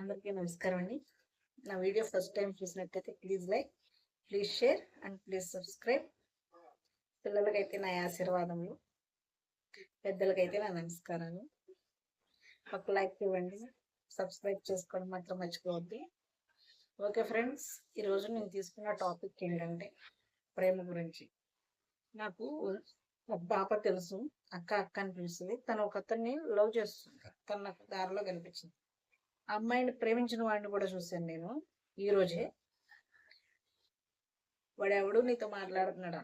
అందరికీ నమస్కారం అండి. నా వీడియో ఫస్ట్ టైం చూసినట్టయితే please like please share and please subscribe. పిల్లలకైతే నా ఆశీర్వాదములు పెద్దలకైతే నా నమస్కారాలు. ఒక లైక్ ఇవ్వండి సబ్స్క్రైబ్ చేసుకోవడం మాత్రం మర్చిపోవద్దు. ఓకే ఫ్రెండ్స్ ఈరోజు నేను తీసుకున్న టాపిక్ ఏంటంటే ప్రేమ గురించి. నాకు ఒక పాప తెలుసు అక్క అక్క అని పిలుస్తుంది. తను ఒక అతన్ని లవ్ చేస్తుంది తను నాకు దారిలో కనిపించింది. అమ్మాయిని ప్రేమించిన వాడిని కూడా చూశాను నేను ఈ రోజే. వాడెవడు నీతో మాట్లాడుతున్నాడు?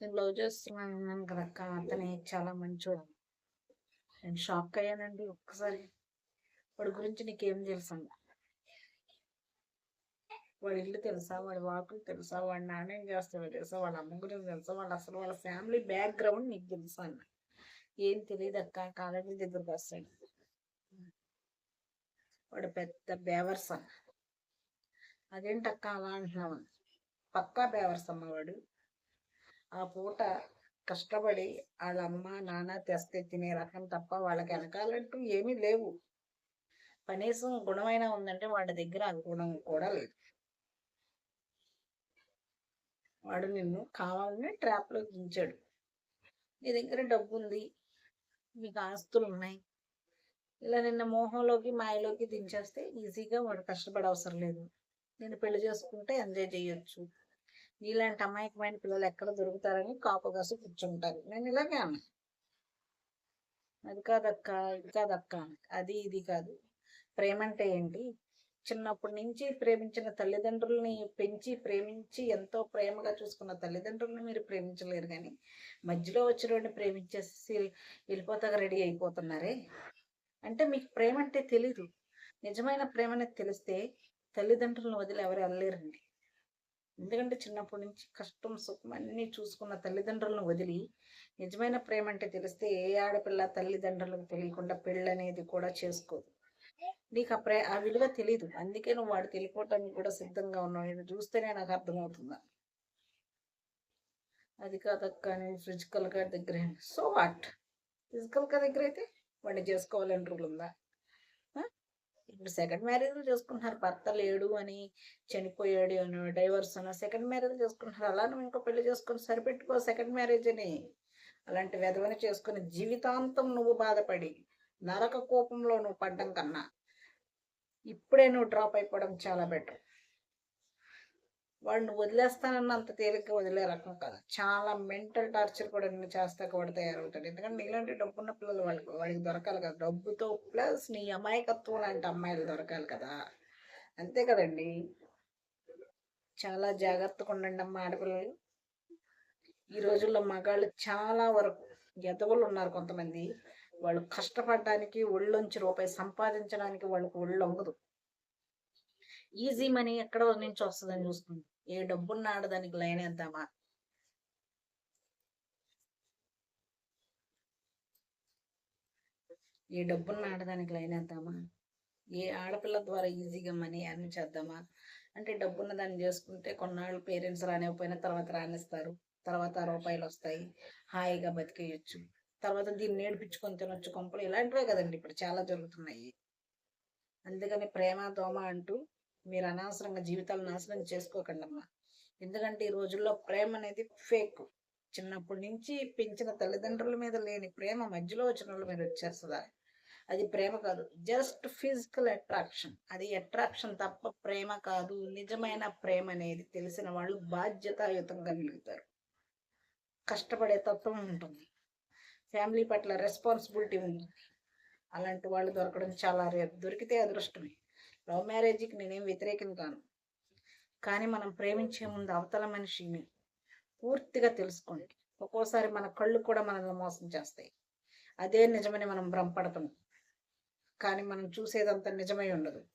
నేను లవ్ చేస్తున్నాను అన్నాను కదా అక్క అతని చాలా మంచోడు. నేను షాక్ అయ్యానండి ఒక్కసారి. వాడి గురించి నీకేం తెలుసు వాడి ఇల్లు తెలుసా? వాడి వాకులు తెలుసా? వాడి నాన్న ఏం చేస్తాడో తెలుసా? వాళ్ళ అమ్మ గురించి తెలుసా? వాళ్ళ అసలు వాళ్ళ ఫ్యామిలీ బ్యాక్గ్రౌండ్ నీకు తెలుసా అన్న? ఏం తెలియదు అక్క కాలేజీ దగ్గరకు వస్తాడు. వాడు పెద్ద బేవర్స్. అన్న అదేంటక్క అలా అంటున్నావు? పక్కా బేవర్స్ వాడు. ఆ పూట కష్టపడి వాళ్ళ అమ్మ నాన్న తెస్తే తినే రకం తప్ప వాళ్ళకి వెనకాలంటూ ఏమీ లేవు. కనీసం గుణమైన ఉందంటే వాడి దగ్గర ఆ గుణం కూడా లేదు. వాడు నిన్ను కావాలని ట్రాప్లో దించాడు. నీ దగ్గర డబ్బు ఉంది మీకు ఆస్తులు ఉన్నాయి ఇలా నిన్న మోహంలోకి మాయలోకి దించేస్తే ఈజీగా వాడు కష్టపడే అవసరం లేదు. నేను పెళ్ళి చేసుకుంటే ఎంజాయ్ చేయొచ్చు. నీలాంటి అమాయకమైన పిల్లలు ఎక్కడ దొరుకుతారని కాపు కాసి కూర్చుంటారు. నేను ఇలాగే అన్నా. అది కాదక్క ఇది కాదక్క. అది ఇది కాదు. ప్రేమ అంటే ఏంటి? చిన్నప్పటి నుంచి ప్రేమించిన తల్లిదండ్రుల్ని పెంచి ప్రేమించి ఎంతో ప్రేమగా చూసుకున్న తల్లిదండ్రుల్ని మీరు ప్రేమించలేరు కానీ మధ్యలో వచ్చిన ప్రేమించేసి వెళ్ళిపోతాగా రెడీ అయిపోతున్నారే? అంటే మీకు ప్రేమ అంటే తెలీదు. నిజమైన ప్రేమ అనేది తెలిస్తే తల్లిదండ్రులను వదిలి ఎవరు వెళ్ళలేరండి. ఎందుకంటే చిన్నప్పటి నుంచి కష్టం సుఖం అన్నీ చూసుకున్న తల్లిదండ్రులను వదిలి నిజమైన ప్రేమ అంటే తెలిస్తే ఏ ఆడపిల్ల తల్లిదండ్రులకు తెలియకుండా పెళ్ళి అనేది కూడా చేసుకోదు. నీకు ఆ ప్రే ఆ విలువ తెలీదు. అందుకే నువ్వు వాడు తెలియకోవటానికి కూడా సిద్ధంగా ఉన్నావు. నేను చూస్తేనే నాకు అర్థమవుతుందా? అది కాదక్క నేను ఫిజికల్గా దగ్గర సో వాట్ ఫిజికల్గా దగ్గర అయితే వాడిని చేసుకోవాలని రూల్ ఉందా? ఇప్పుడు సెకండ్ మ్యారేజ్లు చేసుకుంటున్నారు. భర్త లేడు అని చనిపోయాడు అని డైవర్స్ అని సెకండ్ మ్యారేజ్ చేసుకుంటున్నారు. అలా నువ్వు ఇంకో పెళ్ళి చేసుకొని సరిపెట్టుకో సెకండ్ మ్యారేజ్ అని అలాంటి వెధవని చేసుకుని జీవితాంతం నువ్వు బాధపడి నరక కోపంలో నువ్వు పడ్డం కన్నా ఇప్పుడే నువ్వు డ్రాప్ అయిపోవడం చాలా బెటర్ వాడిని వదిలేస్తానన్న అంత తేలిక వదిలే రకం కాదు. చాలా మెంటల్ టార్చర్ కూడా నేను చేస్తా కూడా తయారవుతాడు. ఎందుకంటే నీలాంటి డబ్బున్న పిల్లలు వాళ్ళకి వాడికి దొరకాలి కదా. డబ్బుతో ప్లస్ నీ అమాయకత్వం లాంటి అమ్మాయిలు దొరకాలి కదా. అంతే కదండి. చాలా జాగ్రత్తగా ఉండండి అమ్మ ఆడపిల్లలు. ఈ రోజుల్లో మగాళ్ళు చాలా వరకు ఎదవలు ఉన్నారు కొంతమంది. వాళ్ళు కష్టపడడానికి ఒళ్ళొంచి రూపాయి సంపాదించడానికి వాళ్ళకి ఒళ్ళు వంగదు ఈజీ మనీ ఎక్కడ నుంచి వస్తుందని చూస్తుంది ఏ డబ్బున్నాడు ఆడదానికి లైన్ వేద్దామా ఏ డబ్బున్నాడు దానికి లైన్ వేద్దామా ఏ ఆడపిల్ల ద్వారా ఈజీగా మనీ అన్ని చేద్దామా? అంటే డబ్బున్న దాన్ని చేసుకుంటే కొన్నాళ్ళు పేరెంట్స్ రానివ్వకపోయినా తర్వాత రానిస్తారు. తర్వాత రూపాయలు వస్తాయి. హాయిగా బతికేయచ్చు. తర్వాత దీన్ని నేర్పించుకొని తినొచ్చు. కొంపలు ఇలాంటివే కదండి. ఇప్పుడు చాలా జరుగుతున్నాయి. అందుకని ప్రేమ దోమ అంటూ మీరు అనవసరంగా జీవితాలు నాశనం చేసుకోకండి అమ్మా. ఎందుకంటే ఈ రోజుల్లో ప్రేమ అనేది ఫేక్ చిన్నప్పటి నుంచి పెంచిన తల్లిదండ్రుల మీద లేని ప్రేమ మధ్యలో వచ్చిన వాళ్ళ మీద వచ్చేస్తుందా? అది ప్రేమ కాదు జస్ట్ ఫిజికల్ అట్రాక్షన్ అది అట్రాక్షన్ తప్ప ప్రేమ కాదు నిజమైన ప్రేమ అనేది తెలిసిన వాళ్ళు బాధ్యతాయుతంగా వెలుగుతారు కష్టపడే తత్వం ఉంటుంది. ఫ్యామిలీ పట్ల రెస్పాన్సిబిలిటీ ఉంది అలాంటి వాళ్ళు దొరకడం చాలా రేపు దొరికితే అదృష్టమే. లవ్ మ్యారేజ్కి నేనేం వ్యతిరేకం కాను. కానీ మనం ప్రేమించే ముందు అవతల మనిషిని పూర్తిగా తెలుసుకోండి. ఒక్కోసారి మన కళ్ళు కూడా మనల్ని మోసం చేస్తాయి. అదే నిజమని మనం భ్రమపడతాం కానీ మనం చూసేదంతా నిజమై ఉండదు.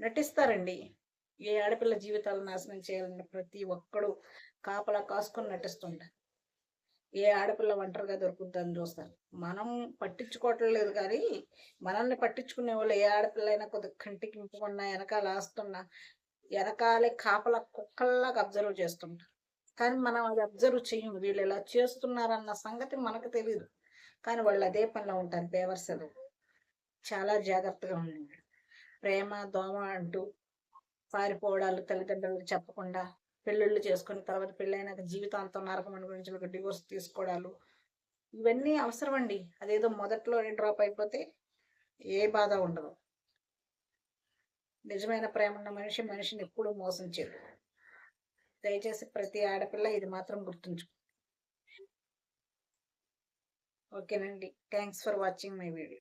నటిస్తారండి. ఏ ఆడపిల్ల జీవితాలు నాశనం చేయాలని ప్రతి ఒక్కడు కాపలా కాసుకొని నటిస్తుంటారు. ఏ ఆడపిల్ల ఒంటరిగా దొరుకుతుందని చూస్తారు. మనం పట్టించుకోవటం లేదు కానీ మనల్ని పట్టించుకునే వాళ్ళు ఏ ఆడపిల్ల అయినా కొద్దిగా కంటికి ఇంపుకున్నా వెనకాల ఆస్తున్నా వెనకాలే కాపల కుక్కల్లాగా అబ్జర్వ్ చేస్తుంటారు. కానీ మనం అది అబ్జర్వ్ చేయం వీళ్ళు ఇలా చేస్తున్నారన్న సంగతి మనకు తెలియదు కానీ వాళ్ళు అదే పనిలో ఉంటారు. బేవర్సలు చాలా జాగ్రత్తగా ఉండండి. ప్రేమ దోమ అంటూ పారిపోవడాలు తల్లిదండ్రులు చెప్పకుండా పెళ్ళిళ్ళు చేసుకున్న తర్వాత పెళ్ళైనాక జీవితాంతం నరకం గురించి ఒక డివోర్స్ తీసుకోవడాలు ఇవన్నీ అవసరం అండి అదేదో మొదట్లోనే డ్రాప్ అయిపోతే ఏ బాధ ఉండదు. నిజమైన ప్రేమ ఉన్న మనిషి మనిషిని ఎప్పుడూ మోసం చేయదు దయచేసి ప్రతి ఆడపిల్ల ఇది మాత్రం గుర్తుంచు ఓకేనండి. Thanks for watching my video